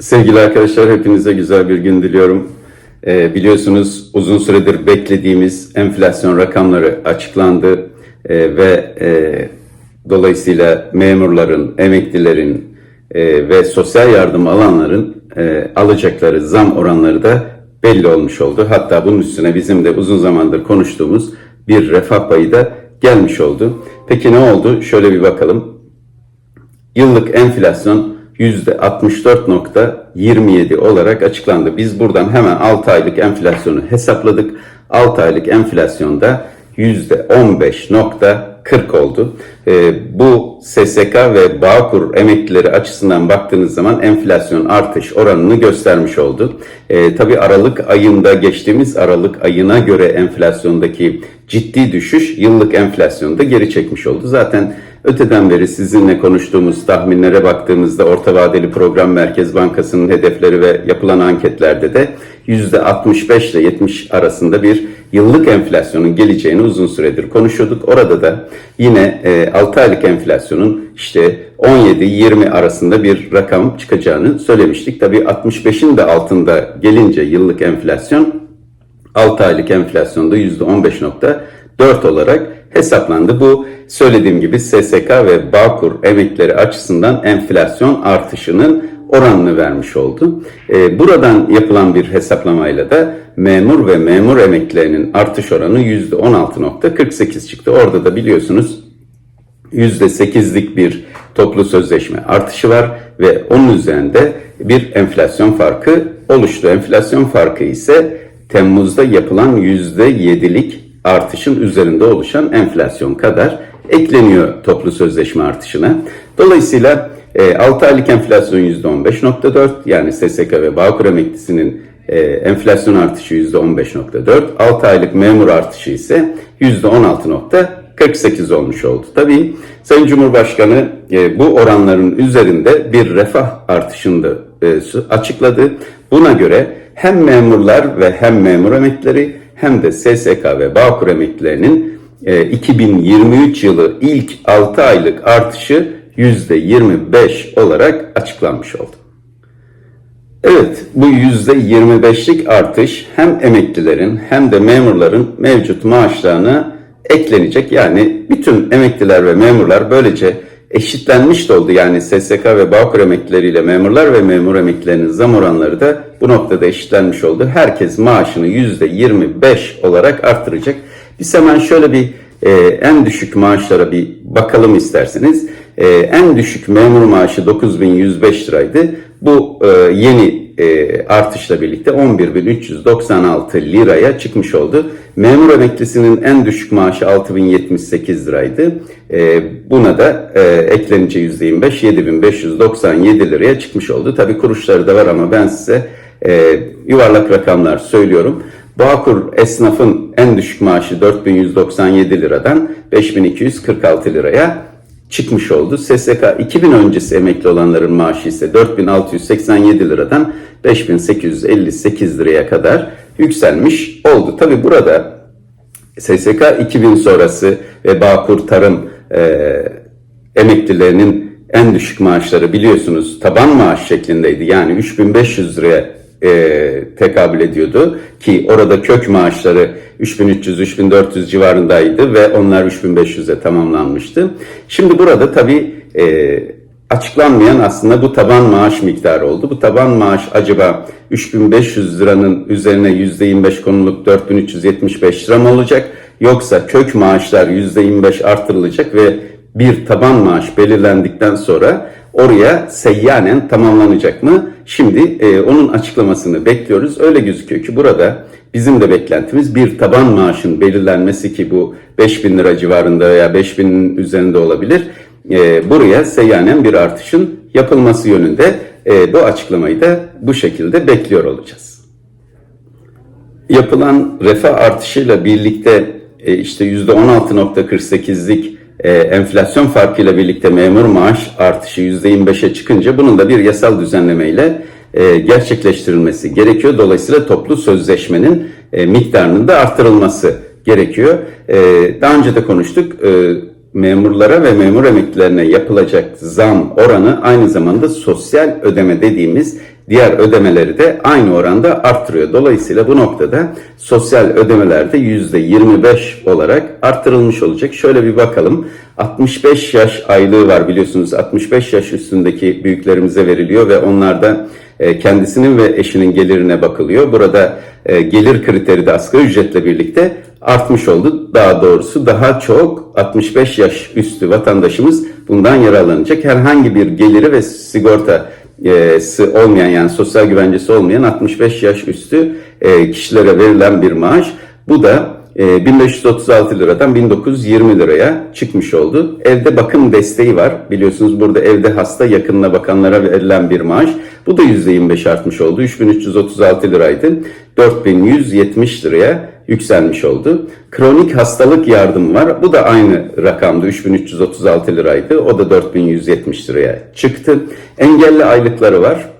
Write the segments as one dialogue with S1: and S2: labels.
S1: Sevgili arkadaşlar hepinize güzel bir gün diliyorum. Ee, biliyorsunuz uzun süredir beklediğimiz enflasyon rakamları açıklandı Ee, ve e, dolayısıyla memurların, emeklilerin e, ve sosyal yardım alanların e, alacakları zam oranları da belli olmuş oldu. Hatta bunun üstüne bizim de uzun zamandır konuştuğumuz bir refah payı da gelmiş oldu. Peki ne oldu? Şöyle bir bakalım. Yıllık enflasyon %64.27 olarak açıklandı. Biz buradan hemen 6 aylık enflasyonu hesapladık. 6 aylık enflasyonda %15.40 oldu. Ee, bu SSK ve Bağkur emeklileri açısından baktığınız zaman enflasyon artış oranını göstermiş oldu. Ee, tabii Aralık ayında geçtiğimiz Aralık ayına göre enflasyondaki ciddi düşüş yıllık enflasyonda geri çekmiş oldu. Zaten Öteden beri sizinle konuştuğumuz tahminlere baktığımızda orta vadeli program Merkez Bankası'nın hedefleri ve yapılan anketlerde de %65 ile 70 arasında bir yıllık enflasyonun geleceğini uzun süredir konuşuyorduk. Orada da yine e, 6 aylık enflasyonun işte 17-20 arasında bir rakam çıkacağını söylemiştik. Tabii 65'in de altında gelince yıllık enflasyon 6 aylık enflasyonda %15.4 olarak hesaplandı. Bu söylediğim gibi SSK ve Bağkur emekleri açısından enflasyon artışının oranını vermiş oldu. Ee, buradan yapılan bir hesaplamayla da memur ve memur emeklilerinin artış oranı %16.48 çıktı. Orada da biliyorsunuz %8'lik bir toplu sözleşme artışı var ve onun üzerinde bir enflasyon farkı oluştu. Enflasyon farkı ise Temmuz'da yapılan %7'lik artışın üzerinde oluşan enflasyon kadar ekleniyor toplu sözleşme artışına. Dolayısıyla e, 6 aylık enflasyon %15.4 yani SSK ve Bağkur emeklisinin e, enflasyon artışı %15.4, 6 aylık memur artışı ise %16.48 olmuş oldu. Tabii Sayın Cumhurbaşkanı e, bu oranların üzerinde bir refah artışını da e, açıkladı. Buna göre hem memurlar ve hem memur emeklileri hem de SSK ve Bağkur emeklilerinin 2023 yılı ilk 6 aylık artışı %25 olarak açıklanmış oldu. Evet, bu %25'lik artış hem emeklilerin hem de memurların mevcut maaşlarına eklenecek. Yani bütün emekliler ve memurlar böylece eşitlenmiş de oldu. Yani SSK ve Bağkur emeklileriyle memurlar ve memur emeklilerinin zam oranları da bu noktada eşitlenmiş oldu. Herkes maaşını %25 olarak artıracak. Biz hemen şöyle bir e, en düşük maaşlara bir bakalım isterseniz. E, en düşük memur maaşı 9105 liraydı. Bu e, yeni e, artışla birlikte 11.396 liraya çıkmış oldu. Memur emeklisinin en düşük maaşı 6078 liraydı. E, buna da e, eklenince %25 7597 liraya çıkmış oldu. Tabi kuruşları da var ama ben size e, yuvarlak rakamlar söylüyorum. Bağkur esnafın en düşük maaşı 4197 liradan 5246 liraya çıkmış oldu. SSK 2000 öncesi emekli olanların maaşı ise 4687 liradan 5858 liraya kadar yükselmiş oldu. Tabi burada SSK 2000 sonrası ve Bağkur Tarım e, emeklilerinin en düşük maaşları biliyorsunuz taban maaş şeklindeydi. Yani 3500 liraya e, tekabül ediyordu ki orada kök maaşları 3300-3400 civarındaydı ve onlar 3500'e tamamlanmıştı. Şimdi burada tabii e, açıklanmayan aslında bu taban maaş miktarı oldu. Bu taban maaş acaba 3500 liranın üzerine %25 konulup 4375 lira mı olacak? Yoksa kök maaşlar %25 artırılacak ve bir taban maaş belirlendikten sonra oraya seyyanen tamamlanacak mı? Şimdi e, onun açıklamasını bekliyoruz. Öyle gözüküyor ki burada bizim de beklentimiz bir taban maaşın belirlenmesi ki bu 5000 lira civarında veya 5000'in üzerinde olabilir. E, buraya seyyanen bir artışın yapılması yönünde e, bu açıklamayı da bu şekilde bekliyor olacağız. Yapılan refah artışıyla birlikte e, işte %16.48'lik e, enflasyon farkıyla birlikte memur maaş artışı %25'e çıkınca bunun da bir yasal düzenlemeyle e, gerçekleştirilmesi gerekiyor. Dolayısıyla toplu sözleşmenin e, miktarının da artırılması gerekiyor. E, daha önce de konuştuk. E, memurlara ve memur emeklilerine yapılacak zam oranı aynı zamanda sosyal ödeme dediğimiz diğer ödemeleri de aynı oranda arttırıyor. Dolayısıyla bu noktada sosyal ödemeler de %25 olarak arttırılmış olacak. Şöyle bir bakalım. 65 yaş aylığı var biliyorsunuz. 65 yaş üstündeki büyüklerimize veriliyor ve onlarda e, kendisinin ve eşinin gelirine bakılıyor. Burada e, gelir kriteri de asgari ücretle birlikte artmış oldu. Daha doğrusu daha çok 65 yaş üstü vatandaşımız bundan yararlanacak. Herhangi bir geliri ve sigortası olmayan yani sosyal güvencesi olmayan 65 yaş üstü e, kişilere verilen bir maaş. Bu da 1536 liradan 1920 liraya çıkmış oldu. Evde bakım desteği var. Biliyorsunuz burada evde hasta yakınına bakanlara verilen bir maaş. Bu da %25 artmış oldu. 3336 liraydı. 4170 liraya yükselmiş oldu. Kronik hastalık yardımı var. Bu da aynı rakamda 3336 liraydı. O da 4170 liraya çıktı. Engelli aylıkları var.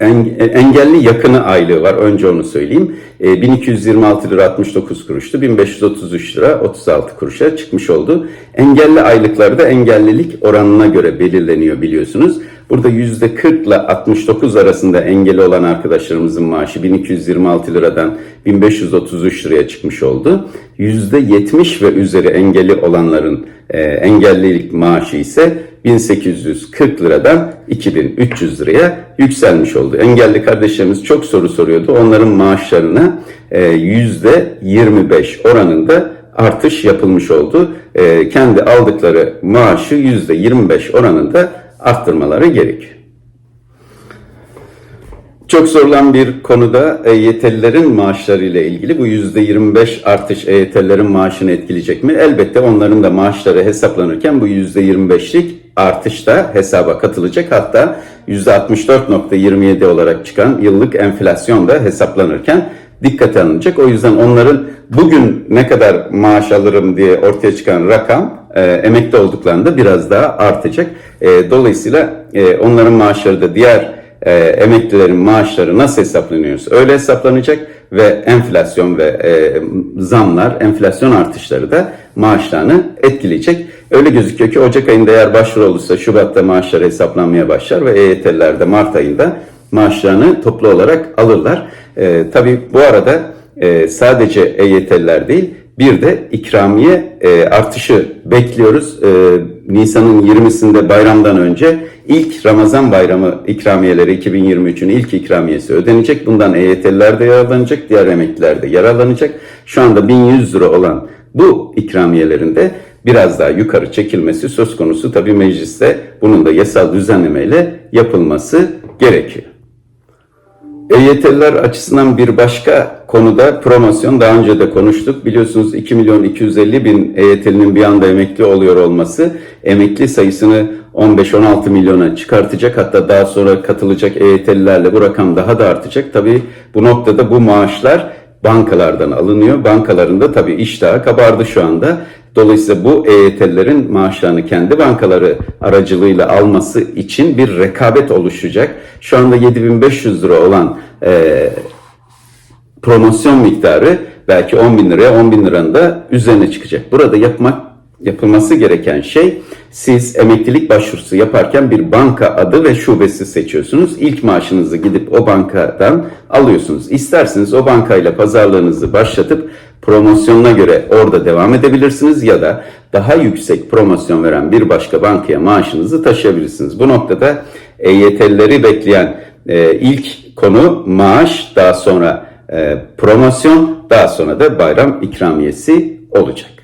S1: Engelli yakını aylığı var. Önce onu söyleyeyim. 1226 lira 69 kuruştu. 1533 lira 36 kuruşa çıkmış oldu. Engelli aylıkları da engellilik oranına göre belirleniyor biliyorsunuz. Burada %40 ile 69 arasında engeli olan arkadaşlarımızın maaşı 1226 liradan 1533 liraya çıkmış oldu. %70 ve üzeri engeli olanların e, engellilik maaşı ise 1840 liradan 2300 liraya yükselmiş oldu. Engelli kardeşlerimiz çok soru soruyordu. Onların maaşlarına %25 oranında artış yapılmış oldu. E, kendi aldıkları maaşı %25 oranında arttırmaları gerekiyor. Çok sorulan bir konuda EYT'lilerin maaşları ile ilgili bu %25 artış EYT'lilerin maaşını etkileyecek mi? Elbette onların da maaşları hesaplanırken bu %25'lik artış da hesaba katılacak. Hatta %64.27 olarak çıkan yıllık enflasyon da hesaplanırken dikkate alınacak. O yüzden onların bugün ne kadar maaş alırım diye ortaya çıkan rakam e, emekli olduklarında biraz daha artacak. E, dolayısıyla e, onların maaşları da diğer e, emeklilerin maaşları nasıl hesaplanıyorsa öyle hesaplanacak ve enflasyon ve e, zamlar, enflasyon artışları da maaşlarını etkileyecek. Öyle gözüküyor ki Ocak ayında eğer başvuru olursa Şubat'ta maaşları hesaplanmaya başlar ve EYT'liler de Mart ayında maaşlarını toplu olarak alırlar. E, tabii bu arada e, sadece EYT'liler değil bir de ikramiye e, artışı bekliyoruz. E, Nisan'ın 20'sinde bayramdan önce ilk Ramazan bayramı ikramiyeleri 2023'ün ilk ikramiyesi ödenecek. Bundan EYT'liler de yararlanacak, diğer emekliler de yararlanacak. Şu anda 1100 lira olan bu ikramiyelerin de biraz daha yukarı çekilmesi söz konusu. Tabi mecliste bunun da yasal düzenlemeyle yapılması gerekiyor. EYT'liler açısından bir başka konuda promosyon daha önce de konuştuk. Biliyorsunuz 2 milyon 250 bin EYT'linin bir anda emekli oluyor olması emekli sayısını 15-16 milyona çıkartacak. Hatta daha sonra katılacak EYT'lilerle bu rakam daha da artacak. Tabii bu noktada bu maaşlar bankalardan alınıyor. Bankalarında tabii iştahı kabardı şu anda. Dolayısıyla bu EYT'lilerin maaşlarını kendi bankaları aracılığıyla alması için bir rekabet oluşacak. Şu anda 7500 lira olan e, promosyon miktarı belki 10 bin liraya 10 bin liranın da üzerine çıkacak. Burada yapmak yapılması gereken şey siz emeklilik başvurusu yaparken bir banka adı ve şubesi seçiyorsunuz. İlk maaşınızı gidip o bankadan alıyorsunuz. İsterseniz o bankayla pazarlığınızı başlatıp promosyonuna göre orada devam edebilirsiniz ya da daha yüksek promosyon veren bir başka bankaya maaşınızı taşıyabilirsiniz. Bu noktada EYT'lileri bekleyen e, ilk konu maaş, daha sonra e, promosyon, daha sonra da bayram ikramiyesi olacak.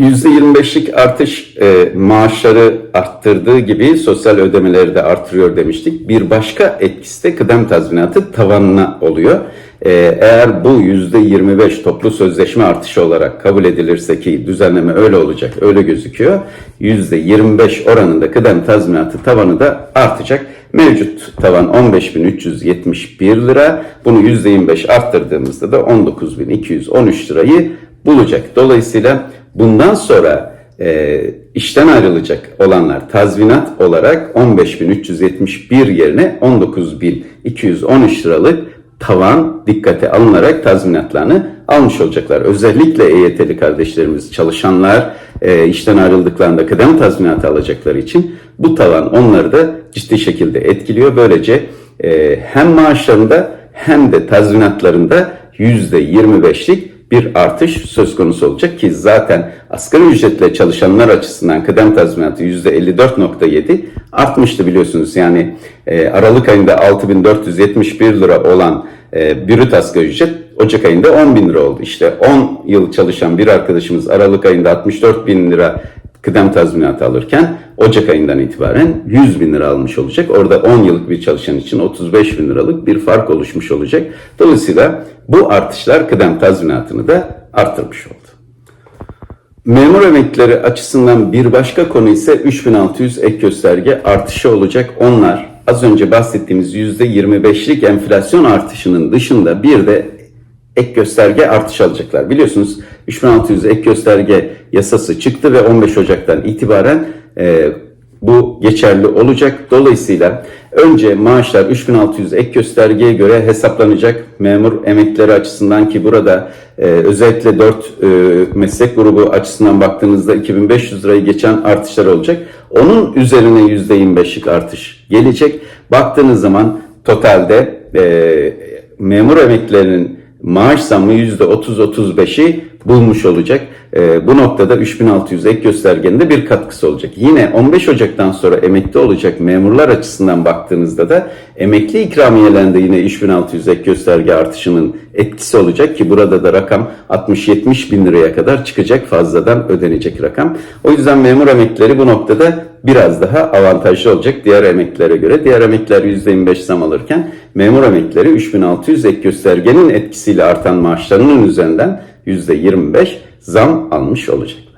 S1: %25'lik artış e, maaşları arttırdığı gibi sosyal ödemeleri de artırıyor demiştik. Bir başka etkisi de kıdem tazminatı tavanına oluyor. E, eğer bu %25 toplu sözleşme artışı olarak kabul edilirse ki düzenleme öyle olacak, öyle gözüküyor. %25 oranında kıdem tazminatı tavanı da artacak. Mevcut tavan 15.371 lira. Bunu %25 arttırdığımızda da 19.213 lirayı bulacak. Dolayısıyla bundan sonra e, işten ayrılacak olanlar tazminat olarak 15.371 yerine 19.213 liralık tavan dikkate alınarak tazminatlarını almış olacaklar. Özellikle EYT'li kardeşlerimiz, çalışanlar e, işten ayrıldıklarında kıdem tazminatı alacakları için bu tavan onları da ciddi şekilde etkiliyor. Böylece e, hem maaşlarında hem de tazminatlarında %25'lik bir artış söz konusu olacak ki zaten asgari ücretle çalışanlar açısından kıdem tazminatı %54.7 artmıştı biliyorsunuz. Yani e, Aralık ayında 6471 lira olan e, brüt asgari ücret Ocak ayında 10 bin lira oldu. İşte 10 yıl çalışan bir arkadaşımız Aralık ayında 64 bin lira kıdem tazminatı alırken Ocak ayından itibaren 100 bin lira almış olacak. Orada 10 yıllık bir çalışan için 35 bin liralık bir fark oluşmuş olacak. Dolayısıyla bu artışlar kıdem tazminatını da arttırmış oldu. Memur emeklileri açısından bir başka konu ise 3600 ek gösterge artışı olacak. Onlar az önce bahsettiğimiz %25'lik enflasyon artışının dışında bir de ek gösterge artış alacaklar. Biliyorsunuz 3600 ek gösterge yasası çıktı ve 15 Ocak'tan itibaren e, bu geçerli olacak. Dolayısıyla önce maaşlar 3600 ek göstergeye göre hesaplanacak memur emeklileri açısından ki burada e, özellikle 4 e, meslek grubu açısından baktığınızda 2500 lirayı geçen artışlar olacak. Onun üzerine %25'lik artış gelecek. Baktığınız zaman totalde e, memur emeklilerinin maaş zammı %30-35'i bulmuş olacak. E, bu noktada 3600 ek göstergenin bir katkısı olacak. Yine 15 Ocak'tan sonra emekli olacak memurlar açısından baktığınızda da emekli ikramiyelerinde yine 3600 ek gösterge artışının etkisi olacak ki burada da rakam 60-70 bin liraya kadar çıkacak fazladan ödenecek rakam. O yüzden memur emeklileri bu noktada biraz daha avantajlı olacak diğer emeklilere göre. Diğer emekliler %25 zam alırken memur emeklileri 3600 ek göstergenin etkisiyle artan maaşlarının üzerinden %25 zam almış olacaklar.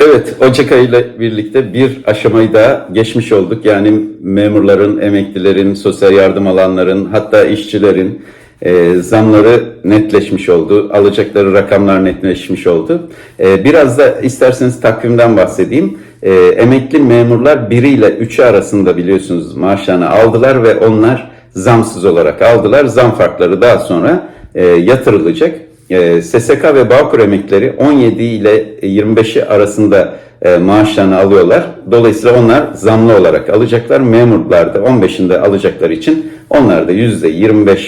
S1: Evet, Ocak ayıyla birlikte bir aşamayı daha geçmiş olduk. Yani memurların, emeklilerin, sosyal yardım alanların, hatta işçilerin e, zamları netleşmiş oldu. Alacakları rakamlar netleşmiş oldu. E, biraz da isterseniz takvimden bahsedeyim. E, emekli memurlar 1 ile 3'ü arasında biliyorsunuz maaşlarını aldılar ve onlar zamsız olarak aldılar. Zam farkları daha sonra e, yatırılacak. E, SSK ve Bağkur emeklileri 17 ile 25'i arasında e, maaşlarını alıyorlar. Dolayısıyla onlar zamlı olarak alacaklar. Memurlar da 15'inde alacakları için onlar da %25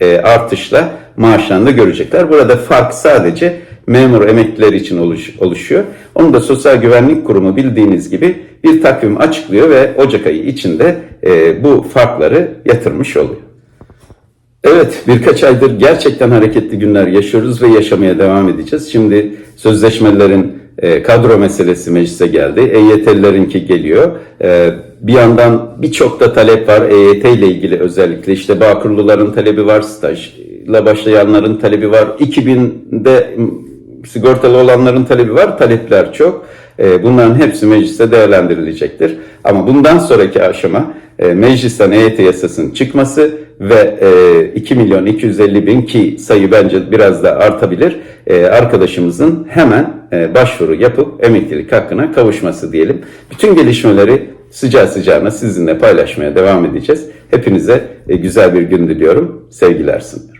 S1: e, artışla maaşlarını görecekler. Burada fark sadece memur emekliler için oluş, oluşuyor. Onu da Sosyal Güvenlik Kurumu bildiğiniz gibi bir takvim açıklıyor ve Ocak ayı içinde e, bu farkları yatırmış oluyor. Evet, birkaç aydır gerçekten hareketli günler yaşıyoruz ve yaşamaya devam edeceğiz. Şimdi sözleşmelerin e, kadro meselesi meclise geldi. EYT'lilerinki geliyor. E, bir yandan birçok da talep var EYT ile ilgili özellikle. işte Bağkurluların talebi var, stajla başlayanların talebi var. 2000'de sigortalı olanların talebi var, talepler çok. E, bunların hepsi mecliste değerlendirilecektir. Ama bundan sonraki aşama e, meclisten EYT yasasının çıkması ve e, 2 milyon 250 bin ki sayı bence biraz da artabilir. E, arkadaşımızın hemen e, başvuru yapıp emeklilik hakkına kavuşması diyelim. Bütün gelişmeleri sıcağı sıcağına sizinle paylaşmaya devam edeceğiz. Hepinize e, güzel bir gün diliyorum. Sevgiler sunuyorum.